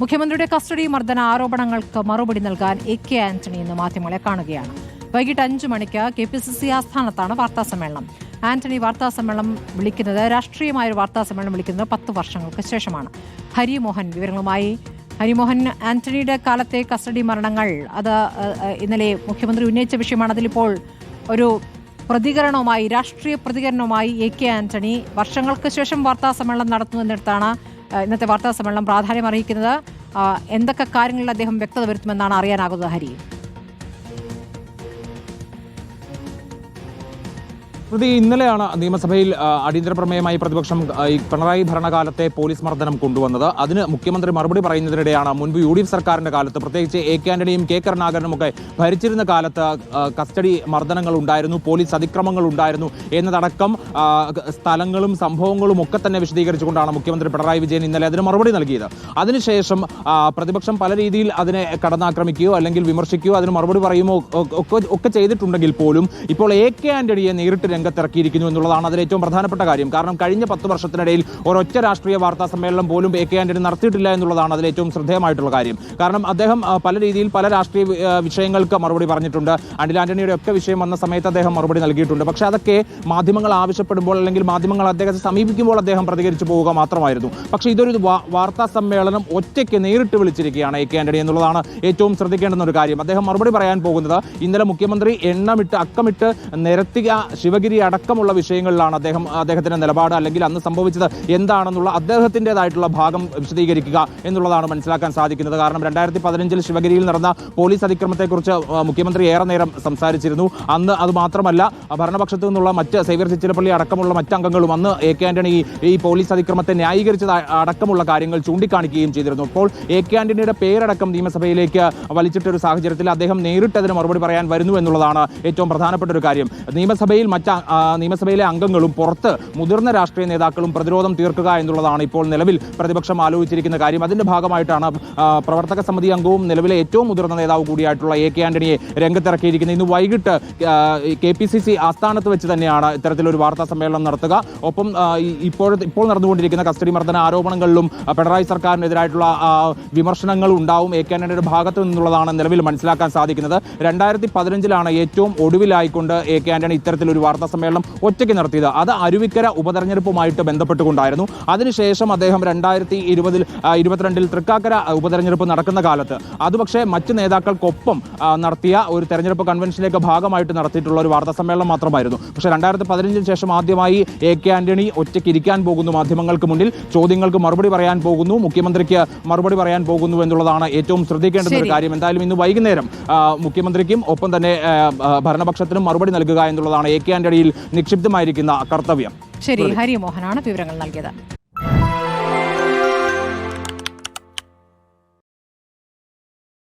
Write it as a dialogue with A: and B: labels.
A: മുഖ്യമന്ത്രിയുടെ കസ്റ്റഡി മർദ്ദന ആരോപണങ്ങൾക്ക് മറുപടി നൽകാൻ എ കെ ആന്റണി ഇന്ന് മാധ്യമങ്ങളെ കാണുകയാണ്. വൈകിട്ട് അഞ്ചു മണിക്ക് കെ പി സി സി ആസ്ഥാനത്താണ് വാർത്താ സമ്മേളനം. ആന്റണി വാർത്താ സമ്മേളനം വിളിക്കുന്നത് രാഷ്ട്രീയമായ ഒരു വാർത്താസമ്മേളനം വിളിക്കുന്നത് പത്ത് വർഷങ്ങൾക്ക് ശേഷമാണ്. ഹരിമോഹൻ വിവരങ്ങളുമായി. ഹരിമോഹൻ ആന്റണിയുടെ കാലത്തെ കസ്റ്റഡി മരണങ്ങൾ അത് ഇന്നലെ മുഖ്യമന്ത്രി ഉന്നയിച്ച വിഷയമാണ്. അതിലിപ്പോൾ ഒരു പ്രതികരണവുമായി രാഷ്ട്രീയ പ്രതികരണവുമായി എ കെ ആന്റണി വർഷങ്ങൾക്ക് ശേഷം വാർത്താ സമ്മേളനം നടത്തുന്നതിനടുത്താണ് ഇന്നത്തെ വാർത്താ സമ്മേളനം പ്രാധാന്യം അറിയിക്കുന്നത് എന്തൊക്കെ കാര്യങ്ങളിൽ അദ്ദേഹം വ്യക്തത വരുത്തുമെന്നാണ് അറിയാനാകുന്നത് ഹരി?
B: പ്രതി ഇന്നലെയാണ് നിയമസഭയിൽ അടിയന്തര പ്രമേയമായി പ്രതിപക്ഷം ഈ പിണറായി ഭരണകാലത്തെ പോലീസ് മർദ്ദനം കൊണ്ടുവന്നത്. അതിന് മുഖ്യമന്ത്രി മറുപടി പറയുന്നതിനിടെയാണ് മുൻപ് യു ഡി എഫ് സർക്കാരിന്റെ കാലത്ത് പ്രത്യേകിച്ച് എ കെ ആന്റണിയും കെ കരുണാകരനും ഒക്കെ ഭരിച്ചിരുന്ന കാലത്ത് കസ്റ്റഡി മർദ്ദനങ്ങൾ ഉണ്ടായിരുന്നു പോലീസ് അതിക്രമങ്ങൾ ഉണ്ടായിരുന്നു എന്നതടക്കം സ്ഥലങ്ങളും സംഭവങ്ങളും ഒക്കെ തന്നെ വിശദീകരിച്ചുകൊണ്ടാണ് മുഖ്യമന്ത്രി പിണറായി വിജയൻ ഇന്നലെ അതിന് മറുപടി നൽകിയത്. അതിനുശേഷം പ്രതിപക്ഷം പല രീതിയിൽ അതിനെ കടന്നാക്രമിക്കുകയോ അല്ലെങ്കിൽ വിമർശിക്കുകയോ അതിന് മറുപടി പറയുമോ ഒക്കെ ചെയ്തിട്ടുണ്ടെങ്കിൽ പോലും ഇപ്പോൾ എ കെ ആന്റണിയെ നേരിട്ട് രംഗത്തിറക്കിയിരിക്കുന്നു എന്നുള്ളതാണ് അതിൽ ഏറ്റവും പ്രധാനപ്പെട്ട കാര്യം. കാരണം കഴിഞ്ഞ പത്ത് വർഷത്തിനിടയിൽ ഒരൊറ്റ രാഷ്ട്രീയ വാർത്താ സമ്മേളനം പോലും എ കെ ആന്റണി നടത്തിയിട്ടില്ല എന്നുള്ളതാണ് അതിൽ ഏറ്റവും ശ്രദ്ധേയമായിട്ടുള്ള കാര്യം. കാരണം അദ്ദേഹം പല രീതിയിൽ പല രാഷ്ട്രീയ വിഷയങ്ങൾക്ക് മറുപടി പറഞ്ഞിട്ടുണ്ട്. അനിൽ ആന്റണിയുടെ ഒക്കെ വിഷയം വന്ന സമയത്ത് അദ്ദേഹം മറുപടി നൽകിയിട്ടുണ്ട്. പക്ഷേ അതൊക്കെ മാധ്യമങ്ങൾ ആവശ്യപ്പെടുമ്പോൾ അല്ലെങ്കിൽ മാധ്യമങ്ങൾ അദ്ദേഹത്തെ സമീപിക്കുമ്പോൾ അദ്ദേഹം പ്രതികരിച്ചു പോവുക മാത്രമായിരുന്നു. പക്ഷേ ഇതൊരു വാർത്താ സമ്മേളനം ഒറ്റയ്ക്ക് നേരിട്ട് വിളിച്ചിരിക്കുകയാണ് എ കെ ആന്റണി എന്നുള്ളതാണ് ഏറ്റവും ശ്രദ്ധിക്കേണ്ടുന്ന ഒരു കാര്യം. അദ്ദേഹം മറുപടി പറയാൻ പോകുന്നത് ഇന്നലെ മുഖ്യമന്ത്രി എണ്ണമിട്ട് അക്കമിട്ട് നിരത്തിയ ശിവഗിരി അടക്കമുള്ള വിഷയങ്ങളിലാണ് അദ്ദേഹം അദ്ദേഹത്തിന്റെ നിലപാട് അല്ലെങ്കിൽ അന്ന് സംഭവിച്ചത് എന്താണെന്നുള്ള അദ്ദേഹത്തിന്റെതായിട്ടുള്ള ഭാഗം വിശദീകരിക്കുക എന്നുള്ളതാണ് മനസ്സിലാക്കാൻ സാധിക്കുന്നത്. കാരണം രണ്ടായിരത്തി പതിനഞ്ചിൽ ശിവഗിരിയിൽ നടന്ന പോലീസ് അതിക്രമത്തെക്കുറിച്ച് മുഖ്യമന്ത്രി ഏറെ നേരം സംസാരിച്ചിരുന്നു. അന്ന് അത് മാത്രമല്ല ഭരണപക്ഷത്തു നിന്നുള്ള മറ്റ് സേവ്യർ ചിച്ചിലപ്പള്ളി അടക്കമുള്ള മറ്റ് അംഗങ്ങളും അന്ന് എ കെ ആന്റണി ഈ- പോലീസ് അതിക്രമത്തെ ന്യായീകരിച്ചത് അടക്കമുള്ള കാര്യങ്ങൾ ചൂണ്ടിക്കാണിക്കുകയും ചെയ്തിരുന്നു. അപ്പോൾ എ കെ ആന്റണിയുടെ പേരടക്കം നിയമസഭയിലേക്ക് വലിച്ചിട്ടൊരു സാഹചര്യത്തിൽ അദ്ദേഹം നേരിട്ട് അതിന് മറുപടി പറയാൻ വരുന്നു എന്നുള്ളതാണ് ഏറ്റവും പ്രധാനപ്പെട്ട ഒരു കാര്യം. നിയമസഭയിൽ മറ്റ് നിയമസഭയിലെ അംഗങ്ങളും പുറത്ത് മുതിർന്ന രാഷ്ട്രീയ നേതാക്കളും പ്രതിരോധം തീർക്കുക എന്നുള്ളതാണ് ഇപ്പോൾ നിലവിൽ പ്രതിപക്ഷം ആലോചിച്ചിരിക്കുന്ന കാര്യം. അതിന്റെ ഭാഗമായിട്ടാണ് പ്രവർത്തക സമിതി അംഗവും നിലവിലെ ഏറ്റവും മുതിർന്ന നേതാവ് കൂടിയായിട്ടുള്ള എ കെ ആന്റണിയെ രംഗത്തിറക്കിയിരിക്കുന്നത്. ഇന്ന് വൈകിട്ട് കെ പി സി സി ആസ്ഥാനത്ത് വെച്ച് തന്നെയാണ് ഇത്തരത്തിലൊരു വാർത്താ സമ്മേളനം നടത്തുക. ഒപ്പം ഇപ്പോഴത്തെ ഇപ്പോൾ നടന്നുകൊണ്ടിരിക്കുന്ന കസ്റ്റഡി മർദ്ദന ആരോപണങ്ങളിലും പിണറായി സർക്കാരിനെതിരായിട്ടുള്ള വിമർശനങ്ങൾ ഉണ്ടാവും. എ കെ ആന്റണിയുടെ ഭാഗത്തു നിന്നുള്ളതാണ് നിലവിൽ മനസ്സിലാക്കാൻ സാധിക്കുന്നത്. രണ്ടായിരത്തി പതിനഞ്ചിലാണ് ഏറ്റവും ഒടുവിലായിക്കൊണ്ട് എ കെ ആന്റണി ഇത്തരത്തിലൊരു വാർത്താ സമ്മേളനം ഒറ്റയ്ക്ക് നടത്തിയത്. അത് അരുവിക്കര ഉപതെരഞ്ഞെടുപ്പുമായിട്ട് ബന്ധപ്പെട്ടുകൊണ്ടായിരുന്നു. അതിനുശേഷം അദ്ദേഹം രണ്ടായിരത്തി ഇരുപതിൽ ഇരുപത്തിരണ്ടിൽ തൃക്കാക്കര ഉപതെരഞ്ഞെടുപ്പ് നടക്കുന്ന കാലത്ത് അത് പക്ഷേ മറ്റ് നേതാക്കൾക്കൊപ്പം നടത്തിയ ഒരു തെരഞ്ഞെടുപ്പ് കൺവെൻഷനിലേക്ക് ഭാഗമായിട്ട് നടത്തിയിട്ടുള്ള ഒരു വാർത്താ സമ്മേളനം മാത്രമായിരുന്നു. പക്ഷേ രണ്ടായിരത്തി പതിനഞ്ചിന് ശേഷം ആദ്യമായി എ കെ ആന്റണി ഒറ്റയ്ക്ക് ഇരിക്കാൻ പോകുന്നു മാധ്യമങ്ങൾക്ക് മുന്നിൽ. ചോദ്യങ്ങൾക്ക് മറുപടി പറയാൻ പോകുന്നു. മുഖ്യമന്ത്രിക്ക് മറുപടി പറയാൻ പോകുന്നു എന്നുള്ളതാണ് ഏറ്റവും ശ്രദ്ധിക്കേണ്ടുന്ന ഒരു കാര്യം. എന്തായാലും ഇന്ന് വൈകുന്നേരം മുഖ്യമന്ത്രിക്കും ഒപ്പം തന്നെ ഭരണപക്ഷത്തിനും മറുപടി നൽകുക എന്നുള്ളതാണ് എ കെ ആന്റണിയിൽ നിക്ഷിപ്തമായിരിക്കുന്ന കർത്തവ്യം.
A: ശരി ഹരിമോഹനാണ് വിവരങ്ങൾ നൽകിയത്.